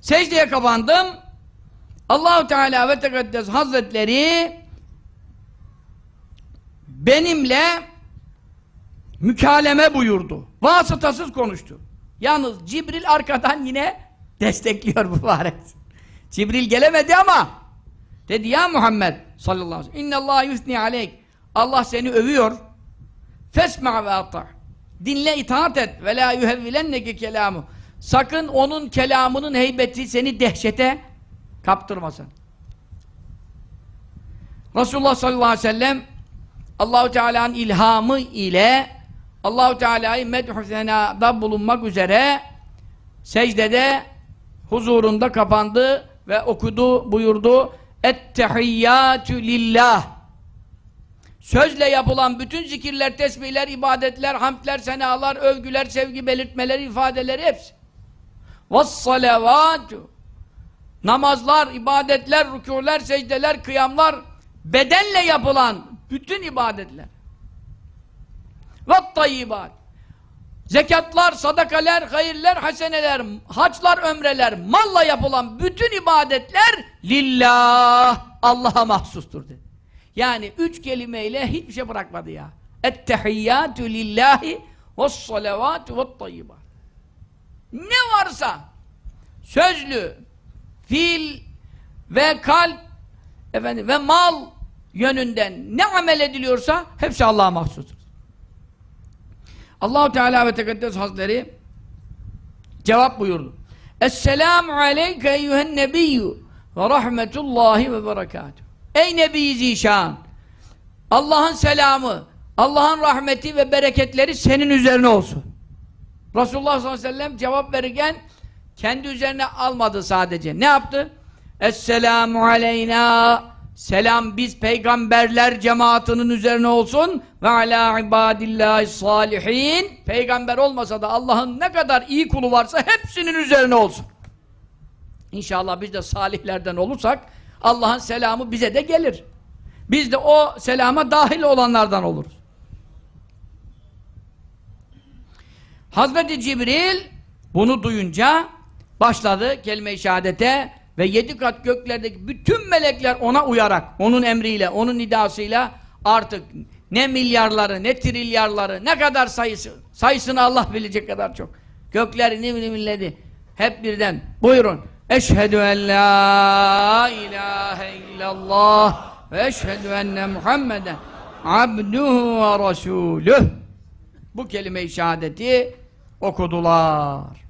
Secdeye kapandım. Allahu Teala ve Tekaddes Hazretleri benimle mükaleme buyurdu. Vasıtasız konuştu. Yalnız Cibril arkadan yine destekliyor mübarek. Cibril gelemedi ama dedi ya Muhammed sallallahu aleyhi ve sellem İnnallâhe yusni aleyk Allah seni övüyor. Fesma ve ata. Dinle itaat et ve la yuhevvilenneke kelamu. Sakın onun kelamının heybeti seni dehşete kaptırmasın. Resulullah sallallahu aleyhi ve sellem Allahu Teala'nın ilhamı ile Allahu Teala'yı medhü senada bulunmak üzere secdede huzurunda kapandı ve okudu, buyurdu Ettehiyyatü lillah Sözle yapılan bütün zikirler, tesbihler, ibadetler, hamdler, senalar, övgüler, sevgi belirtmeleri, ifadeleri hepsi. وَالصَّلَوَاتُ Namazlar, ibadetler, rükûler, secdeler, kıyamlar, bedenle yapılan bütün ibadetler. وَالطَّيِّبَاتِ Zekatlar, sadakaler, hayırler, haseneler, haçlar, ömreler, malla yapılan bütün ibadetler lillah, Allah'a mahsustur dedi. Yani üç kelimeyle hiçbir şey bırakmadı ya. Ettehiyyatü lillahi ve's-salavatü ve't-tayyibat. Ne varsa sözlü, fiil ve kalp efendim ve mal yönünden ne amel ediliyorsa hepsi Allah'a mahsustur. Allahu Teala ve Tekaddes Hazretleri cevap buyurdu. Esselamu aleyke eyyühen nebiyyü ve rahmetullahi ve berekatuhu. Ey Nebi Zişan! Allah'ın selamı, Allah'ın rahmeti ve bereketleri senin üzerine olsun. Resulullah sallallahu aleyhi ve sellem cevap verirken kendi üzerine almadı sadece. Ne yaptı? Esselamu aleyna Selam biz peygamberler cemaatinin üzerine olsun ve ala ibadillahi salihin peygamber olmasa da Allah'ın ne kadar iyi kulu varsa hepsinin üzerine olsun. İnşallah biz de salihlerden olursak Allah'ın selamı bize de gelir. Biz de o selama dahil olanlardan oluruz. Hazreti Cibril bunu duyunca başladı kelime-i şehadete ve yedi kat göklerdeki bütün melekler ona uyarak, onun emriyle, onun nidasıyla artık ne milyarları, ne trilyarları, ne kadar sayısı, sayısını Allah bilecek kadar çok. Gökleri nimledi. Hep birden buyurun. Eşhedü en la ilahe illallah ve eşhedü enne Muhammeden abduhu ve resuluh. Bu kelime-i şehadeti okudular.